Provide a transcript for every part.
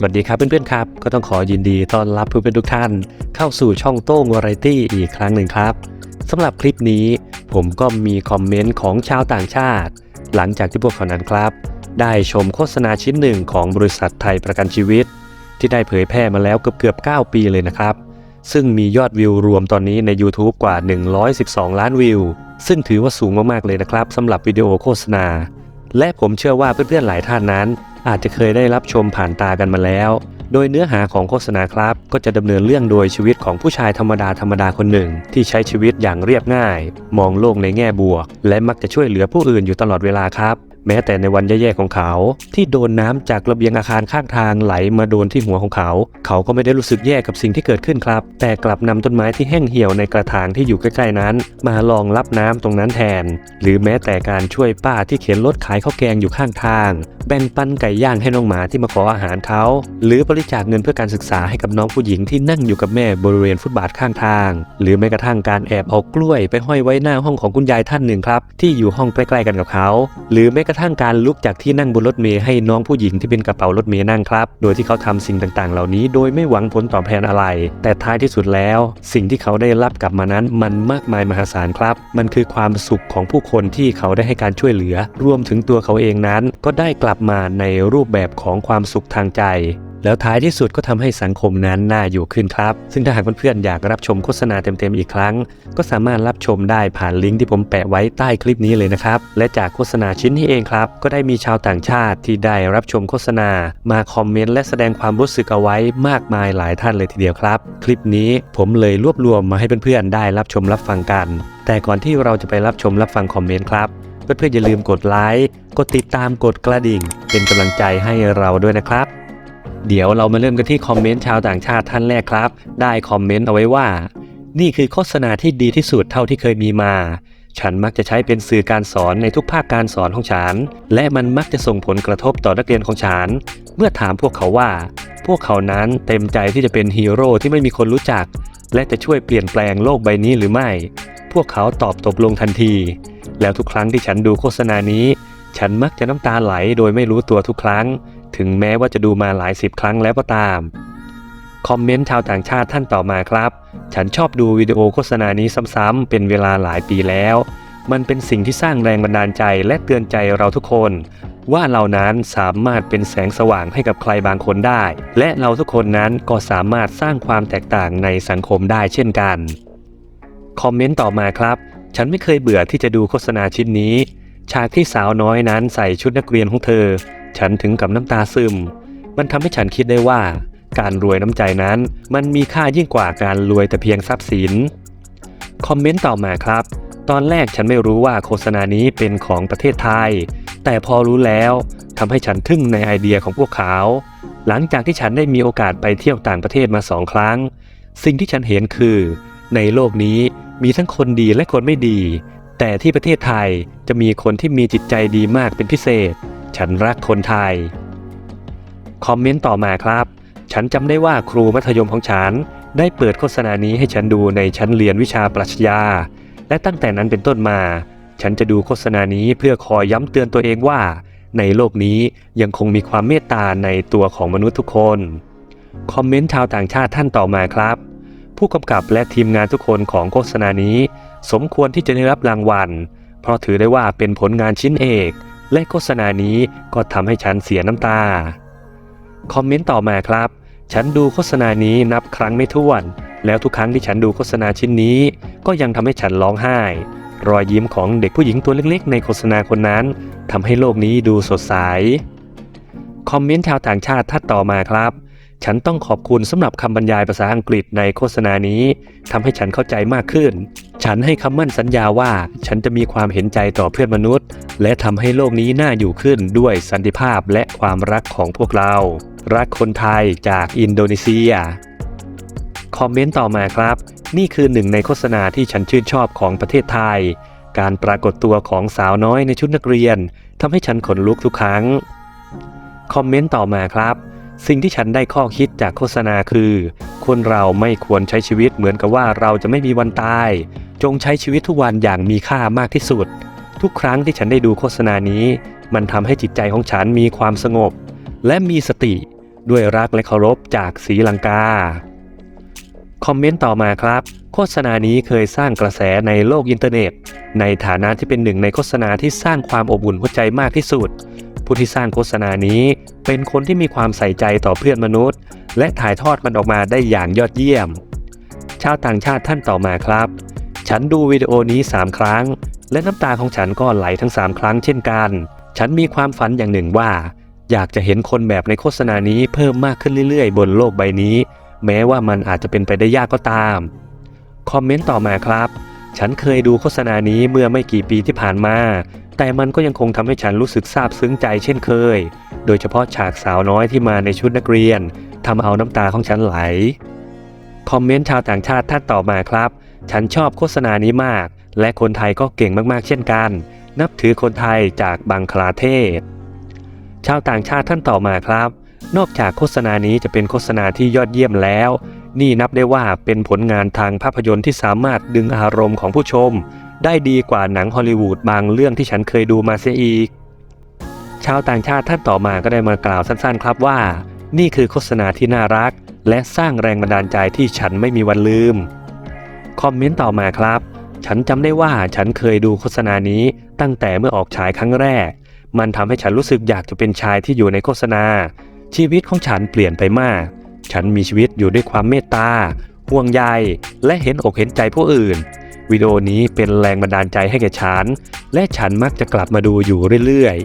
สวัสดีครับเพื่อนๆครับ ก็ต้องขอยินดีต้อนรับเพื่อนๆทุกท่าน เข้าสู่ช่องโต้งวาไรตี้อีกครั้งหนึ่งครับสำหรับคลิปนี้ ผมก็มีคอมเมนต์ของชาวต่างชาติ หลังจากที่พวกเขานั้นครับ ได้ชมโฆษณาชิ้นหนึ่งของบริษัทไทยประกันชีวิต ที่ได้เผยแพร่มาแล้วเกือบเกือบ9ปีเลยนะครับ ซึ่งมียอดวิวรวมตอนนี้ใน YouTube กว่า 112 ล้านวิว ซึ่งถือว่าสูงมากๆเลยนะครับสำหรับวิดีโอโฆษณาและผมเชื่อว่าเพื่อนๆหลายท่านนั้น อาจจะเคยได้รับชมผ่านตากันมาแล้ว โดยเนื้อหาของโฆษณาครับ ก็จะดำเนินเรื่องโดยชีวิตของผู้ชายธรรมดาธรรมดาคนหนึ่ง ที่ใช้ชีวิตอย่างเรียบง่าย มองโลกในแง่บวก และมักจะช่วยเหลือผู้อื่นอยู่ตลอดเวลาครับ แม้แต่ในวันแย่ๆของเขา ที่โดนน้ำจากระเบียงอาคารข้างทางไหลมาโดนที่หัวของเขา เขาก็ไม่ได้รู้สึกแย่กับสิ่งที่เกิดขึ้นครับ แต่กลับนำต้นไม้ที่แห้งเหี่ยวในกระถางที่อยู่ใกล้ๆนั้น มาลองรับน้ำตรงนั้นแทน หรือแม้แต่การช่วยป้าที่เข็นรถขายข้าวแกงอยู่ข้างทาง แบ่งปันไก่ย่างให้น้องหมาที่มาขออาหารเขา หรือบริจาคเงินเพื่อการศึกษาให้กับน้องผู้หญิงที่นั่งอยู่กับแม่บริเวณฟุตบาทข้างทาง หรือแม้กระทั่งการแอบเอากล้วย ไปห้อยไว้หน้าห้องของคุณยายท่านหนึ่งครับ ที่อยู่ห้องใกล้ๆกันกับเขา หรือแม้กระทั่งการลุกจากที่นั่งบนรถเมล์ให้น้องผู้หญิงที่เป็นกระเป๋ารถเมล์นั่งครับ โดยที่เขาทำสิ่งต่างๆ เหล่านี้โดยไม่หวังผลตอบแทนอะไร แต่ท้ายที่สุดแล้ว สิ่งที่เขาได้รับกลับมานั้นมันมากมายมหาศาลครับ มันคือความสุขของผู้คนที่เขาได้ให้การช่วยเหลือ รวมถึงตัวเขาเองนั้น ก็ได้กลับมาในรูปแบบของความสุขทางใจ แล้วท้ายที่สุดก็ทำให้สังคมนั้นน่าอยู่ขึ้นครับ ซึ่งถ้าหากเพื่อนๆอยากรับชมโฆษณาเต็มๆอีกครั้ง ก็สามารถรับชมได้ผ่านลิงก์ที่ผมแปะไว้ใต้คลิปนี้เลยนะครับ และจากโฆษณาชิ้นนี้เองครับ ก็ได้มีชาวต่างชาติที่ได้รับชมโฆษณา มาคอมเมนต์และแสดงความรู้สึกเอาไว้มากมายหลายท่านเลยทีเดียวครับ คลิปนี้ผมเลยรวบรวมมาให้เพื่อนๆได้รับชมรับฟังกัน แต่ก่อนที่เราจะไปรับชมรับฟังคอมเมนต์ครับเพื่อนๆอย่าลืมกดไลค์กดติดตามกดกระดิ่ง เป็นกำลังใจให้เราด้วยนะครับ เดี๋ยวเรามาเริ่มกันที่คอมเมนต์ชาวต่างชาติท่านแรกครับ ได้คอมเมนต์เอาไว้ว่า นี่คือโฆษณาที่ดีที่สุดเท่าที่เคยมีมา ฉันมักจะใช้เป็นสื่อการสอนในทุกภาคการสอนของฉัน และมันมักจะส่งผลกระทบต่อนักเรียนของฉัน เมื่อถามพวกเขาว่า พวกเขานั้นเต็มใจที่จะเป็นฮีโร่ที่ไม่มีคนรู้จัก และจะช่วยเปลี่ยนแปลงโลกใบนี้หรือไม่ พวกเขาตอบตกลงทันที แล้วทุกครั้งที่ฉันดูโฆษณานี้ ฉันมักจะน้ำตาไหลโดยไม่รู้ตัวทุกครั้ง ถึงแม้ว่าจะดูมาหลายสิบครั้งแล้วก็ตาม คอมเมนต์ชาวต่างชาติท่านต่อมาครับ ฉันชอบดูวิดีโอโฆษณานี้ซ้ำๆเป็นเวลาหลายปีแล้ว มันเป็นสิ่งที่สร้างแรงบันดาลใจและเตือนใจเราทุกคน ว่าเรานั้นสามารถเป็นแสงสว่างให้กับใครบางคนได้ และเราทุกคนนั้นก็สามารถสร้างความแตกต่างในสังคมได้เช่นกัน คอมเมนต์ต่อมาครับ ฉันไม่เคยเบื่อที่จะดูโฆษณาชิ้นนี้ ฉากที่สาวน้อยนั้นใส่ชุดนักเรียนของเธอ ฉันถึงกับน้ำตาซึม มันทำให้ฉันคิดได้ว่า การรวยน้ำใจนั้น มันมีค่ายิ่งกว่าการรวยแต่เพียงทรัพย์สิน คอมเมนต์ต่อมาครับ ตอนแรกฉันไม่รู้ว่าโฆษณานี้เป็นของประเทศไทย แต่พอรู้แล้วทำให้ฉันทึ่งในไอเดียของพวกเขา หลังจากที่ฉันได้มีโอกาสไปเที่ยวต่างประเทศมาสองครั้ง สิ่งที่ฉันเห็นคือ ในโลกนี้มีทั้งคนดีและคนไม่ดี แต่ที่ประเทศไทยจะมีคนที่มีจิตใจดีมากเป็นพิเศษ ฉันรักคนไทย คอมเมนต์ต่อมาครับ ฉันจำได้ว่าครูมัธยมของฉัน ได้เปิดโฆษณานี้ให้ฉันดูในชั้นเรียนวิชาปรัชญา และตั้งแต่นั้นเป็นต้นมา ฉันจะดูโฆษณานี้เพื่อคอยย้ำเตือนตัวเองว่า ในโลกนี้ยังคงมีความเมตตาในตัวของมนุษย์ทุกคน คอมเมนต์ชาวต่างชาติท่านต่อมาครับ ผู้กำกับและทีมงานทุกคนของโฆษณานี้ สมควรที่จะได้รับรางวัล เพราะถือได้ว่าเป็นผลงานชิ้นเอก และโฆษณานี้ก็ทำให้ฉันเสียน้ำตา คอมเมนต์ต่อมาครับ ฉันดูโฆษณานี้นับครั้งไม่ถ้วน แล้วทุกครั้งที่ฉันดูโฆษณาชิ้นนี้ ก็ยังทำให้ฉันร้องไห้ รอยยิ้มของเด็กผู้หญิงตัวเล็กๆ ในโฆษณาคนนั้นทำให้โลกนี้ดูสดใส คอมเมนต์ชาวต่างชาติท่านต่อมาครับ ฉันต้องขอบคุณสำหรับคำบรรยายภาษาอังกฤษในโฆษณานี้ทำให้ฉันเข้าใจมากขึ้น ฉันให้คำมั่นสัญญาว่าฉันจะมีความเห็นใจต่อเพื่อนมนุษย์ และทำให้โลกนี้น่าอยู่ขึ้นด้วยสันติภาพและความรักของพวกเรา รักคนไทยจากอินโดนีเซีย คอมเมนต์ต่อมาครับ นี่คือหนึ่งในโฆษณาที่ฉันชื่นชอบของประเทศไทย การปรากฏตัวของสาวน้อยในชุดนักเรียนทำให้ฉันขนลุกทุกครั้ง คอมเมนต์ต่อมาครับ สิ่งที่ฉันได้ข้อคิดจากโฆษณาคือ คนเราไม่ควรใช้ชีวิตเหมือนกับว่าเราจะไม่มีวันตาย จงใช้ชีวิตทุกวันอย่างมีค่ามากที่สุด ทุกครั้งที่ฉันได้ดูโฆษณานี้ มันทำให้จิตใจของฉันมีความสงบ และมีสติด้วยรักและเคารพจากศรีลังกา คอมเมนต์ต่อมาครับ โฆษณานี้เคยสร้างกระแสในโลกอินเทอร์เน็ต ในฐานะที่เป็นหนึ่งในโฆษณาที่สร้างความอบอุ่นหัวใจมากที่สุด ผู้ที่สร้างโฆษณานี้ เป็นคนที่มีความใส่ใจต่อเพื่อนมนุษย์ และถ่ายทอดมันออกมาได้อย่างยอดเยี่ยม ชาวต่างชาติท่านต่อมาครับ ฉันดูวิดีโอนี้ 3 ครั้ง และน้ำตาของฉันก็ไหลทั้ง 3 ครั้งเช่นกัน ฉันมีความฝันอย่างหนึ่งว่า อยากจะเห็นคนแบบในโฆษณานี้เพิ่มมากขึ้นเรื่อยๆ บนโลกใบนี้ แม้ว่ามันอาจจะเป็นไปได้ยากก็ตาม คอมเมนต์ต่อมาครับ ฉันเคยดูโฆษณานี้เมื่อไม่กี่ปีที่ผ่านมา แต่มันก็ยังคงทำให้ฉันรู้สึกซาบซึ้งใจเช่นเคย โดยเฉพาะฉากสาวน้อยที่มาในชุดนักเรียนทำเอาน้ำตาของฉันไหล คอมเมนต์ชาวต่างชาติท่านต่อมาครับ ฉันชอบโฆษณานี้มาก และคนไทยก็เก่งมากๆ เช่นกัน นับถือคนไทยจากบังคลาเทศ ชาวต่างชาติท่านต่อมาครับ นอกจากโฆษณานี้จะเป็นโฆษณาที่ยอดเยี่ยมแล้ว นี่นับได้ว่าเป็นผลงานทางภาพยนตร์ที่สามารถดึงอารมณ์ของผู้ชม ได้ดีกว่าหนังฮอลลีวูดบางเรื่องที่ฉันเคยดูมาเสียอีก ชาวต่างชาติท่านต่อมาก็ได้มากล่าวสั้นๆ ครับว่า นี่คือโฆษณาที่น่ารัก และสร้างแรงบันดาลใจที่ฉันไม่มีวันลืม คอมเมนต์ต่อมาครับ ฉันจำได้ว่าฉันเคยดูโฆษณานี้ตั้งแต่เมื่อออกฉายครั้งแรก มันทำให้ฉันรู้สึกอยากจะเป็นชายที่อยู่ในโฆษณา ชีวิตของฉันเปลี่ยนไปมาก ฉันมีชีวิตอยู่ด้วยความเมตตาห่วงใย และเห็นอกเห็นใจผู้อื่น วิดีโอนี้เป็นแรงบันดาลใจให้แก่ฉัน และฉันมักจะกลับมาดูอยู่เรื่อย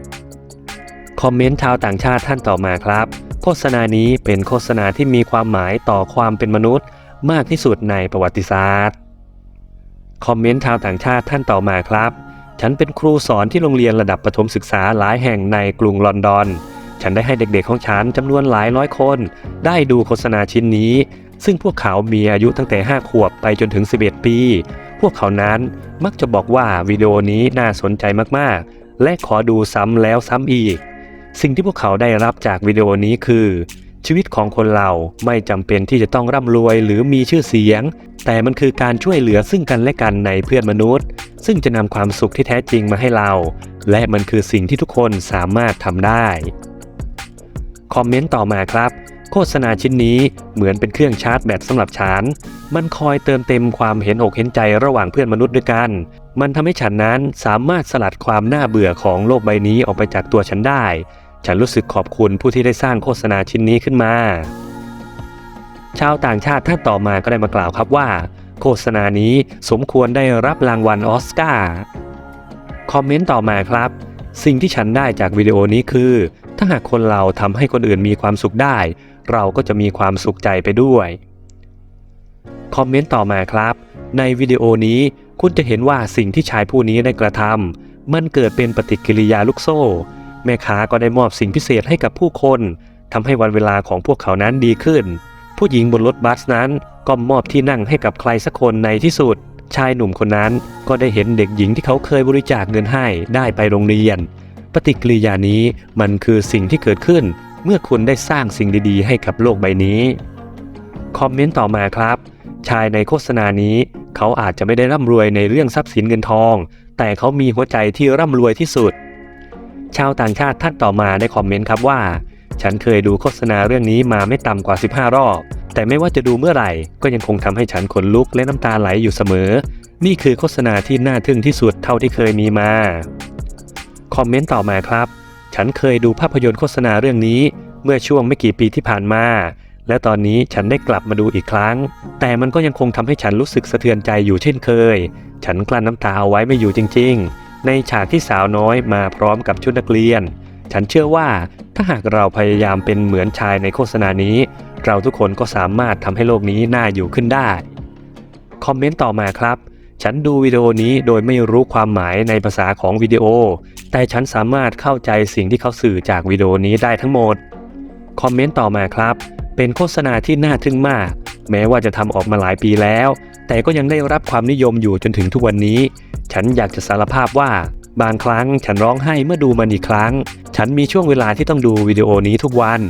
ๆ คอมเมนต์ชาวต่างชาติท่านต่อมาครับ โฆษณานี้เป็นโฆษณาที่มีความหมายต่อความเป็นมนุษย์ มากที่สุดในประวัติศาสตร์ คอมเมนต์ชาวต่างชาติท่านต่อมาครับ ฉันเป็นครูสอนที่โรงเรียนระดับประถมศึกษาหลายแห่งในกรุงลอนดอน ฉันได้ให้เด็กๆของฉันจำนวนหลายร้อยคน ได้ดูโฆษณาชิ้นนี้ ซึ่งพวกเขามีอายุตั้งแต่ 5 ขวบไปจนถึง 11 ปี วกเขานั้นมักจะบอกว่าวิดีโอนี้น่าสนใจมากๆ และขอดูซ้ำแล้วซ้ำอีก สิ่งที่พวกเขาได้รับจากวิดีโอนี้คือ ชีวิตของคนเราไม่จำเป็นที่จะต้องร่ำรวยหรือมีชื่อเสียง แต่มันคือการช่วยเหลือซึ่งกันและกันในเพื่อนมนุษย์ ซึ่งจะนำความสุขที่แท้จริงมาให้เรา และมันคือสิ่งที่ทุกคนสามารถทำได้คอมเมนต์ต่อมาครับ โฆษณาชิ้นนี้เหมือนเป็นเครื่องชาร์จแบตสำหรับฉัน มันคอยเติมเต็มความเห็นอกเห็นใจระหว่างเพื่อนมนุษย์ด้วยกัน มันทำให้ฉันนั้นสามารถสลัดความน่าเบื่อของโลกใบนี้ออกไปจากตัวฉันได้ ฉันรู้สึกขอบคุณผู้ที่ได้สร้างโฆษณาชิ้นนี้ขึ้นมา ชาวต่างชาติท่านต่อมาก็ได้มากล่าวครับว่า โฆษณานี้สมควรได้รับรางวัลออสการ์ คอมเมนต์ต่อมาครับ สิ่งที่ฉันได้จากวิดีโอนี้คือ ถ้าหากคนเราทำให้คนอื่นมีความสุขได้ เราก็จะมีความสุขใจไปด้วย คอมเมนต์ต่อมาครับ ในวิดีโอนี้คุณจะเห็นว่าสิ่งที่ชายผู้นี้ได้กระทำมันเกิดเป็นปฏิกิริยาลูกโซ่ แม่ค้าก็ได้มอบสิ่งพิเศษให้กับผู้คนทำให้วันเวลาของพวกเขานั้นดีขึ้น ผู้หญิงบนรถบัสนั้นก็มอบที่นั่งให้กับใครสักคนในที่สุด ชายหนุ่มคนนั้นก็ได้เห็นเด็กหญิงที่เขาเคยบริจาคเงินให้ได้ไปโรงเรียน ปฏิกิริยานี้มันคือสิ่งที่เกิดขึ้น เมื่อคุณได้สร้างสิ่งดีๆ ให้กับโลกใบนี้ คอมเมนต์ต่อมาครับ ชายในโฆษณานี้ เขาอาจจะไม่ได้ร่ำรวยในเรื่องทรัพย์สินเงินทอง แต่เขามีหัวใจที่ร่ำรวยที่สุด ชาวต่างชาติท่านต่อมาได้คอมเมนต์ครับว่า ฉันเคยดูโฆษณาเรื่องนี้มาไม่ต่ำกว่า 15 รอบ แต่ไม่ว่าจะดูเมื่อไหร่ ก็ยังคงทำให้ฉันขนลุกและน้ำตาไหลอยู่เสมอ นี่คือโฆษณาที่น่าทึ่งที่สุดเท่าที่เคยมีมาคอมเมนต์ต่อมาครับ ฉันเคยดูภาพยนตร์โฆษณาเรื่องนี้ เมื่อช่วงไม่กี่ปีที่ผ่านมา และตอนนี้ฉันได้กลับมาดูอีกครั้ง แต่มันก็ยังคงทำให้ฉันรู้สึกสะเทือนใจอยู่เช่นเคย ฉันกลั้นน้ำตาเอาไว้ไม่อยู่จริง ๆ ในฉากที่สาวน้อยมาพร้อมกับชุดนักเรียน ฉันเชื่อว่าถ้าหากเราพยายามเป็นเหมือนชายในโฆษณานี้ เราทุกคนก็สามารถทำให้โลกนี้น่าอยู่ขึ้นได้ คอมเมนต์ต่อมาครับฉันดูวิดีโอนี้โดยไม่รู้ความหมายในภาษาของวิดีโอ แต่ฉันสามารถเข้าใจสิ่งที่เขาสื่อจากวิดีโอนี้ได้ทั้งหมด คอมเมนต์ต่อมาครับ เป็นโฆษณาที่น่าทึ่งมาก แม้ว่าจะทำออกมาหลายปีแล้ว แต่ก็ยังได้รับความนิยมอยู่จนถึงทุกวันนี้ ฉันอยากจะสารภาพว่า บางครั้งฉันร้องไห้เมื่อดูมันอีกครั้ง ฉันมีช่วงเวลาที่ต้องดูวิดีโอนี้ทุกวัน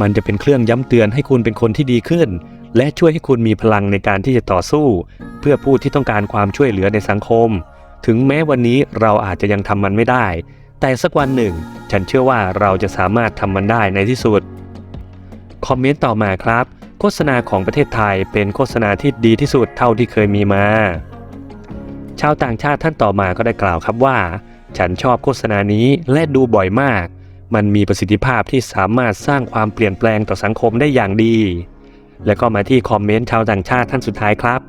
มันจะเป็นเครื่องย้ำเตือนให้คุณเป็นคนที่ดีขึ้น และช่วยให้คุณมีพลังในการที่จะต่อสู้ เพื่อผู้ที่ต้องการความช่วยเหลือในสังคม ถึงแม้วันนี้เราอาจจะยังทำมันไม่ได้ แต่สักวันหนึ่ง ฉันเชื่อว่าเราจะสามารถทำมันได้ในที่สุด คอมเมนต์ต่อมาครับ โฆษณาของประเทศไทยเป็นโฆษณาที่ดีที่สุดเท่าที่เคยมีมา ชาวต่างชาติท่านต่อมาก็ได้กล่าวครับว่า ฉันชอบโฆษณานี้และดูบ่อยมาก มันมีประสิทธิภาพที่สามารถสร้างความเปลี่ยนแปลงต่อสังคมได้อย่างดี แล้วก็มาที่คอมเมนต์ชาวต่างชาติท่านสุดท้ายครับ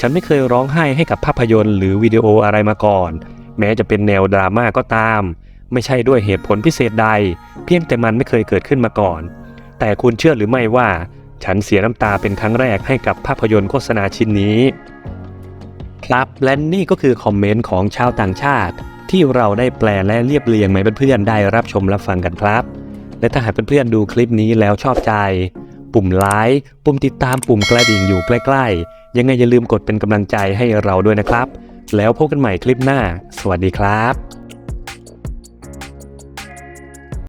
ฉันไม่เคยร้องไห้ให้กับภาพยนตร์หรือวิดีโออะไรมาก่อน แม้จะเป็นแนวดราม่าก็ตาม ไม่ใช่ด้วยเหตุผลพิเศษใด เพียงแต่มันไม่เคยเกิดขึ้นมาก่อน แต่คุณเชื่อหรือไม่ว่า ฉันเสียน้ำตาเป็นครั้งแรกให้กับภาพยนตร์โฆษณาชิ้นนี้ ครับและนี่ก็คือคอมเมนต์ของชาวต่างชาติ ที่เราได้แปลและเรียบเรียงมาให้เพื่อนๆได้รับชมรับฟังกันครับ และถ้าหากเพื่อนๆดูคลิปนี้แล้วชอบใจ ปุ่มไลค์ปุ่มติดตามปุ่มกระดิ่งอยู่ใกล้ๆ ยังไงอย่าลืมกดเป็นกำลังใจให้เราด้วยนะครับ แล้วพบกันใหม่คลิปหน้า สวัสดีครับ